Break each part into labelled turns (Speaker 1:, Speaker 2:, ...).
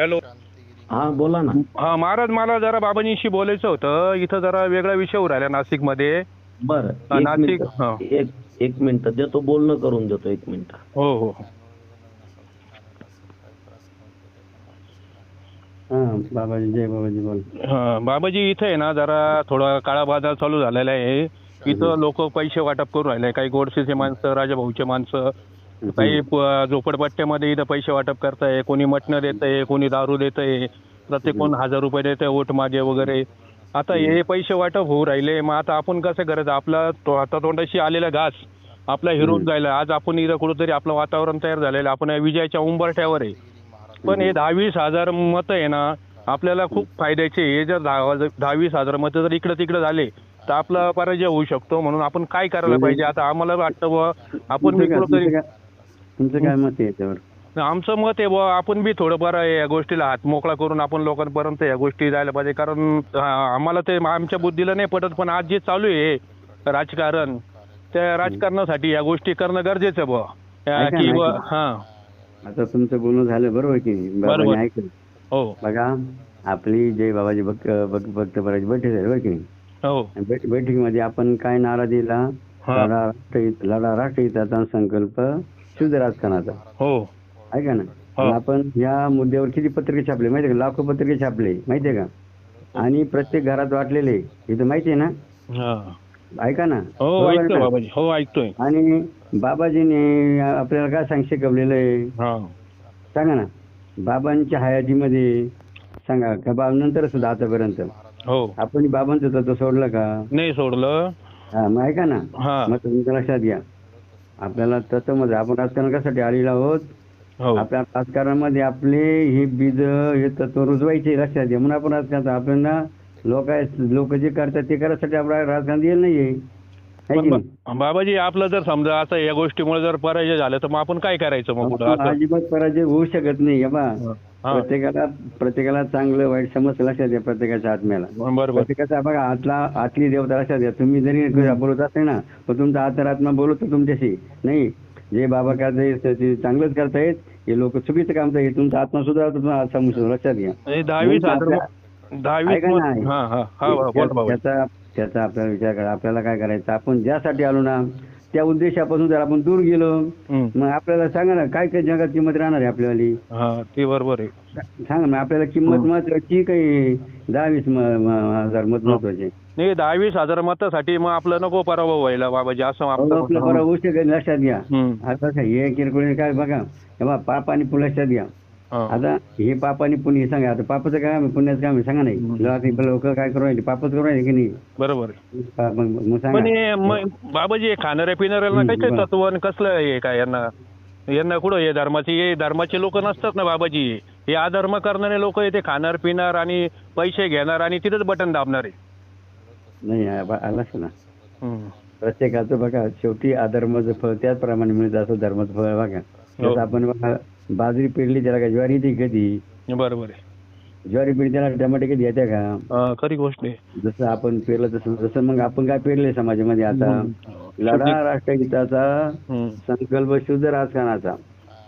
Speaker 1: Hello
Speaker 2: हा बोला ना.
Speaker 1: हा महाराज मला जरा बाबाजींशी बोलायचं होतं. इथं जरा वेगळा विषय होऊ राहिला नाशिकमध्ये.
Speaker 2: बर
Speaker 1: हा,
Speaker 2: एक
Speaker 1: नाशिक, हा.
Speaker 2: एक एक मिनिट. देतो बोलणं करून देतो एक मिनिट.
Speaker 1: हो हो
Speaker 2: हा. बाबाजी जय बाबाजी बोल.
Speaker 1: हा, बाबाजी इथं आहे ना जरा थोडा काळा बाजार चालू झालेला आहे. इथं लोक पैसे वाटप करून राहिले. काही गोडसेचे माणसं राजाभाऊचे माणसं काही प- झोपडपट्ट्यामध्ये इथं पैसे वाटप करताय कोणी मटणं देत आहे कोणी दारू देत आहे प्रत्येक कोण हजार रुपये देत आहे वोट मागे वगैरे. आता हे पैसे वाटप होऊ राहिले मग आता आपण कसं करायचं आपला तो आता तोंडाशी आलेला घास आपला हिरून जायला. आज आपण इथं कुठंतरी आपलं वातावरण तयार झालेलं आहे. आपण विजयाच्या उंबरठ्यावर आहे. पण हे दहा वीस हजार मतं आहे ना आपल्याला खूप फायद्याचे आहे. हे जर दहा दहा वीस हजार मतं जर इकडं तिकडं झाले तर आपला पराजय होऊ शकतो. म्हणून आपण काय करायला पाहिजे? आता आम्हाला वाटतं बुवा आपण
Speaker 2: तुमचं काय मत आहे याच्यावर?
Speaker 1: आमचं मत आहे बुवा आपण बी थोडंफार या गोष्टीला हात मोकळा करून आपण लोकांपर्यंत या गोष्टी जायला पाहिजे. कारण आम्हाला ते आमच्या बुद्धीला नाही पटत पण आज जे चालू आहे राजकारण त्या राजकारणासाठी या गोष्टी करणं गरजेचं आहे बुवा. या
Speaker 2: ऐका
Speaker 1: की बुवा
Speaker 2: ऐका.
Speaker 1: हा.
Speaker 2: आता तुमचं बोलणं झालं बरोबर की नाही?
Speaker 1: बरोबर.
Speaker 2: बाबाजी ऐकलं.
Speaker 1: हो.
Speaker 2: बघा आपली जय बाबाजी भक्त भक्त भक्त बराची बैठक आहे बरं की नाही?
Speaker 1: हो.
Speaker 2: आणि बैठ- बैठकीमध्ये आपण काय नारा दिला?
Speaker 1: हा.
Speaker 2: लढा राष्ट्रहित लढा राष्ट्रहिताचा संकल्प शुद्ध राजकारणाचा.
Speaker 1: हो.
Speaker 2: ऐका ना
Speaker 1: हो.
Speaker 2: आपण या मुद्द्यावर किती पत्रिके छापले? माहितीये का? लाखो पत्रिके छापले. माहितीये का? आणि प्रत्येक घरात वाटलेले इथं माहितीये ना?
Speaker 1: हा.
Speaker 2: ऐका ना?
Speaker 1: हो ऐकतोय हो ऐकतोय.
Speaker 2: आणि बाबाजीने आपल्याला काय सांग शिकवलेलं आहे
Speaker 1: हा.
Speaker 2: सांगा ना. बाबांच्या हयातीमध्ये सांगा. का बाब नंतर सुद्धा आतापर्यंत.
Speaker 1: हो.
Speaker 2: आपण बाबांचं तत्व सोडलं का?
Speaker 1: नाही सोडलं.
Speaker 2: हा मग ऐका ना?
Speaker 1: हा.
Speaker 2: मग तुमच्या लक्षात घ्या. आपल्याला तत्वमध्ये आपण राजकारण कशासाठी आलेलो आहोत.
Speaker 1: हो.
Speaker 2: आपल्या राजकारणामध्ये आपले हे बीज हे तत्व रुजवायचे लक्षात घ्या म्हणून आपण राजकारण आपल्याला लोक लोक जे करतात ते करायसाठी आपण राजकारण दिलं नाहीये.
Speaker 1: पण? बा- बाबाजी आपलं जर समजा असं या गोष्टीमुळे जर पराजय झालं तर मग आपण काय करायचं? मग पुढं
Speaker 2: आपण
Speaker 1: असं
Speaker 2: अजिबात पराजय होऊ शकत नाही बा
Speaker 1: हा.
Speaker 2: प्रत्येकाला प्रत्येकाला चांगलं वाईट समज लक्षात घ्या प्रत्येकाच्या आत्म्याला.
Speaker 1: बरोबर.
Speaker 2: प्रत्येकाचा बघा आतला आतली देवता लक्षात घ्या तुम्ही जरी बोलत असेल ना पण तुमचा आत्मा बोलतो तुमच्याशी. नाही जे बाबा करतायत ते चांगलंच करतायत. हे लोक चुकीचं काम करतायत तुमचा आत्मा सुद्धा समजून लक्षात घ्या.
Speaker 1: हे दहावीस
Speaker 2: म्हणून
Speaker 1: हजार
Speaker 2: आपल्या-
Speaker 1: दहावीस
Speaker 2: ऐका ना.
Speaker 1: मत- हा हा. हा बोल बाबा
Speaker 2: त्याचा त्याचा आपल्याला विचार करा. आपल्याला काय करायचं? आपण ज्यासाठी आलो ना त्या उद्देशापासून जर आपण दूर गेलो. मग आपल्याला सांगा ना काय काय जगात किंमत राहणार आहे आपल्यावाली?
Speaker 1: हा ते बरोबर आहे.
Speaker 2: सांगा ना आपल्याला किंमत महत्वाची काही? दहा वीस हजार मत महत्त्वाचे
Speaker 1: नाही दहावीस हजार मतासाठी मग आपलं नको पराभव व्हायला बाबाजी असं
Speaker 2: आपलं शकेल लक्षात घ्या. आता हे किरकोळ काय बघा बघा पाप आणि पुण्य लक्षात घ्या. आता हे पाप आणि पुण्य सांगा. आता पापाचं काय आहे, पुण्याचं आहे, सांगा नाही. लोक काय करू राहिले? पापच करू राहिले की नाही?
Speaker 1: बरोबर. बाबाजी खाणाऱ्या पिणाऱ्याला काय काय. तत्व कसलं हे काय यांना? यांना कुठं हे धर्माचे हे धर्माचे लोक नसतात ना बाबाजी. हे अधर्म करणारे लोक ते खाणार पिणार आणि पैसे घेणार आणि तिथेच बटन दाबणार
Speaker 2: नाही आलाच ना. प्रत्येकाचं बघा शेवटी अधर्माचं फळ त्याचप्रमाणे मिळतं. असं धर्माचं फळ बघा.
Speaker 1: हो.
Speaker 2: आपण बघा बाजरी पेरली त्याला काय ज्वारी येते कधी
Speaker 1: बरोबर आहे.
Speaker 2: ज्वारी पेरली त्याला टमाटे कधी येते का?
Speaker 1: हा, खरी गोष्ट आहे.
Speaker 2: जसं आपण पेरलं तसं जसं मग आपण काय पेरले समाजामध्ये आता? लढा राष्ट्रहिताचा
Speaker 1: हम्म.
Speaker 2: संकल्प शुद्ध राजकारणाचा.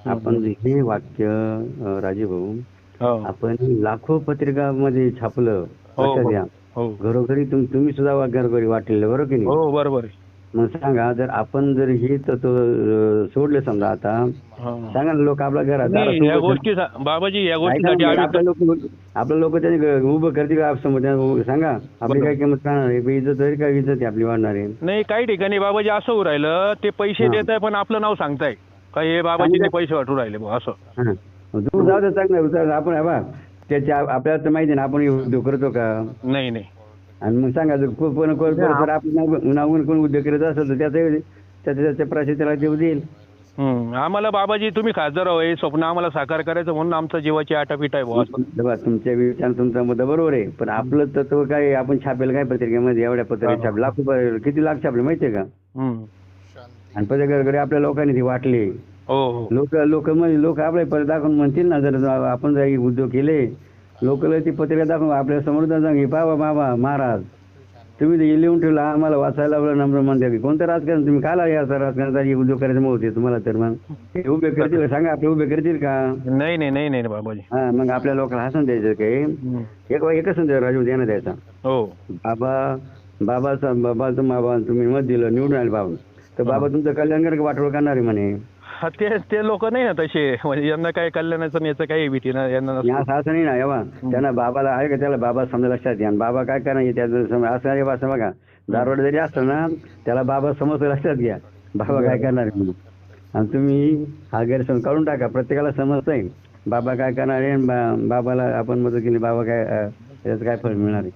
Speaker 2: आपण हे वाक्य अं, राजीव भाऊ
Speaker 1: हो.
Speaker 2: आपण लाखो पत्रिकामध्ये छापलं.
Speaker 1: हो,
Speaker 2: लक्षात
Speaker 1: हो.
Speaker 2: घ्या.
Speaker 1: हो.
Speaker 2: घरोघरी तुम- तुम्ही सुद्धा वा- घरोघरी वाटलेलं बरोबर की नाही?
Speaker 1: हो बरोबर आहे.
Speaker 2: मग सांगा जर आपण जर हे तत्व सोडले समजा आता. सांगा ना लोक आपल्या घरात
Speaker 1: नाही या गोष्टी बाबाजी या गोष्टीसाठी आम्ही
Speaker 2: आपल्या लोक आपल्या लोक त्यांनी उभं करते का समोर त्यांना उभं- सांगा आपली. काय किंमत राहणार आहे इज्जत तरी काय इज्जत आहे आपली वाढणार आहे
Speaker 1: नाही काही ठिकाणी बाबाजी असं होऊ राहिलं ते पैसे. देत आहे पण आपलं नाव सांगताय का हे बाबाजीने पैसे वाटू राहिले बुवा, असं
Speaker 2: हा. दूर जाऊ दे चांगलं उचल आपण हे त्याच्या आपल्याला तर माहिती ना आपण हे उद्योग करतो का
Speaker 1: नाही नाही
Speaker 2: आणि मग सांगा कोण कोण कोण जर आपण नाव- नावून कोण उद्योग करत असेल तर त्याचं त्याच्या त्याच्या प्राशी त्याला देऊ देईल.
Speaker 1: हम्म. आम्हाला बाबाजी तुम्ही खासदार हो हे स्वप्न आम्हाला साकार करायचं म्हणून आमचं जीवाची आटापीट आहे
Speaker 2: तेव्हा तुमच्या विचार तुमचा मुद्दा बरोबर आहे पण आपलं तत्व काय आपण छापेल काय पत्रिकेमध्ये? एवढ्या पत्रिका छापले लाखो किती लाख छापले माहितीये का. आणि पत्रिकेकडे आपल्या लोकांनी ती वाटली.
Speaker 1: हो हो.
Speaker 2: लोक लोक म्हणजे लोक आपल्या परत दाखवून म्हणतील ना जर आपण जर उद्योग केले लोकला ती पत्रिका दाखवून आपल्यासमोर सांग, हे बाबा बाबा महाराज. तुम्ही ते लिहून ठेवलं आम्हाला वाचायला नम्र म्हणते की. कोणतं राजकारण? तुम्ही काला या राजकारणाचा उद्योग करायचं मग होते तुम्हाला तर मग. हे उभे करतील? सांगा आपले उभे करतील का?
Speaker 1: नाही नाही नाही नाही बाबाजी.
Speaker 2: हा मग आपल्या लोकांना हसून द्यायचं काही. एक एकच संदेश राजू देणं द्यायचा
Speaker 1: हो.
Speaker 2: बाबा बाबाचा बाबाचं बाबा तुम्ही मत दिलं निवडून आले बाबा. तर बाबा तुमचं कल्याण कर वाटोळ करणार आहे म्हणे.
Speaker 1: हा, ते ते लोक नाही ना तसे. म्हणजे यांना काय कल्याणाचं याचं काही भीती ना यांना नसतं.
Speaker 2: असं नाही ना एव्हा त्यांना बाबाला आहे का त्याला बाबा समजा लक्षात घ्या. आणि बाबा काय करणार त्याचं सम- असं आहे बा, असं बघा. दारोड जरी असलं ना त्याला बाबा समजतं लक्षात घ्या. बाबा काय करणार आहे म्हणून. आणि तुम्ही हा गैरसमज काढून टाका. प्रत्येकाला समजतंय बाबा काय करणार आहे आणि बा- बाबाला आपण मदत केली बाबा काय अं, त्याचं काय फळ मिळणार आहे?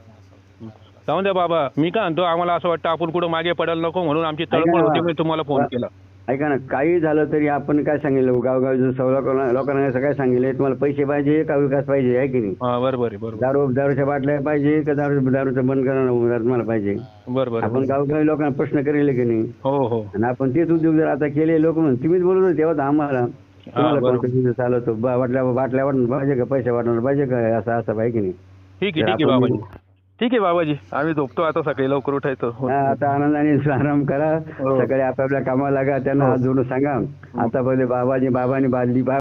Speaker 1: जाऊन द्या बाबा. मी काय म्हणतो आम्हाला असं वाटतं आपण कुठं मागे पडायला नको म्हणून आमची
Speaker 2: ना.
Speaker 1: होती मी तुम्हाला फोन केला.
Speaker 2: ऐका ना काही झालं तरी आपण काय सांगितलं? गावगाव जसं लोकांना लोकांना असं काय सांगितलं तुम्हाला पैसे पाहिजे का विकास पाहिजे आहे की नाही?
Speaker 1: बरोबर आहे बरोबर.
Speaker 2: दारू दारूच्या बाटल्या पाहिजे का दारू दारूचं बंद करणं तुम्हाला पाहिजे?
Speaker 1: बरोबर
Speaker 2: आपण. गावगावी लोकांना प्रश्न करेल की नाही?
Speaker 1: हो हो.
Speaker 2: आणि आपण तेच उद्योग जर आता केले लोक म्हणून तुम्हीच बोलत होते तेव्हा तर आम्हाला. तुम्हाला
Speaker 1: बरोबर.
Speaker 2: कोणतं business चालवतो? बा- वाटल्या बाटल्या वाटणार पाहिजे का पैसे वाटणार पाहिजे का? असं असं पाहिजे की नाही?
Speaker 1: ठीक आहे ठीक आहे बाबाजी. ठीक आहे बाबाजी आम्ही झोपतो आता सकाळी लवकर उठायचं हो.
Speaker 2: हा, आता आनंदाने आराम करा
Speaker 1: हो.
Speaker 2: सकाळी आपापल्या कामाला लागा त्यांना हात जोडून सांगा आता पहिले बाबाजी बाबांनी बादली बा